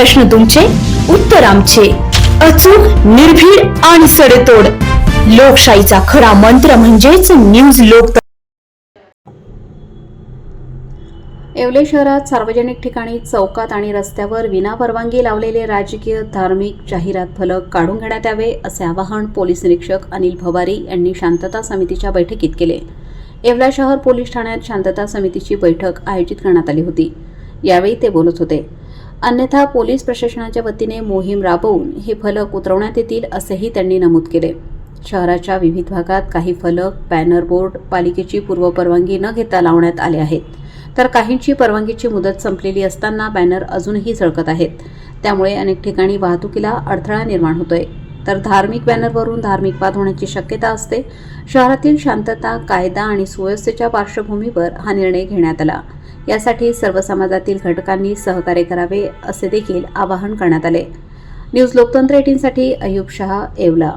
प्रश्न तुमचे उत्तर आमचे. अचूक निर्भीड आणि सडेतोड. लोकशाहीचा खरा मंत्र म्हणजेच न्यूज लोक येवले शहरात सार्वजनिक ठिकाणी चौकात आणि रस्त्यावर विनापरवानगी लावलेले राजकीय धार्मिक जाहिरात फलक काढून घेण्यात यावे असे आवाहन पोलीस निरीक्षक अनिल भवारी यांनी शांतता समितीच्या बैठकीत केले. येवला शहर पोलीस ठाण्यात शांतता समितीची बैठक आयोजित करण्यात आली होती. यावेळी ते बोलत होते. अन्यथा पोलीस प्रशासनाच्या वतीने मोहीम राबवून हे फलक उतरवण्यात येतील असेही त्यांनी नमूद केले. शहराच्या विविध भागात काही फलक बॅनर बोर्ड पालिकेची पूर्वपरवानगी न घेता लावण्यात आले आहेत. तर काहींची परवानगीची मुदत संपलेली असताना बॅनर अजूनही झळकत आहेत. त्यामुळे अनेक ठिकाणी वाहतुकीला अडथळा निर्माण होतोय. तर धार्मिक बॅनरवरून धार्मिक वाद होण्याची शक्यता असते. शहरातील शांतता कायदा आणि सुव्यवस्थेच्या पार्श्वभूमीवर हा निर्णय घेण्यात आला. यासाठी सर्व समाजातील घटकांनी सहकार्य करावे असे देखील आवाहन करण्यात आले. न्यूज लोकतंत्र एटीनसाठी अयुब शहा येवला.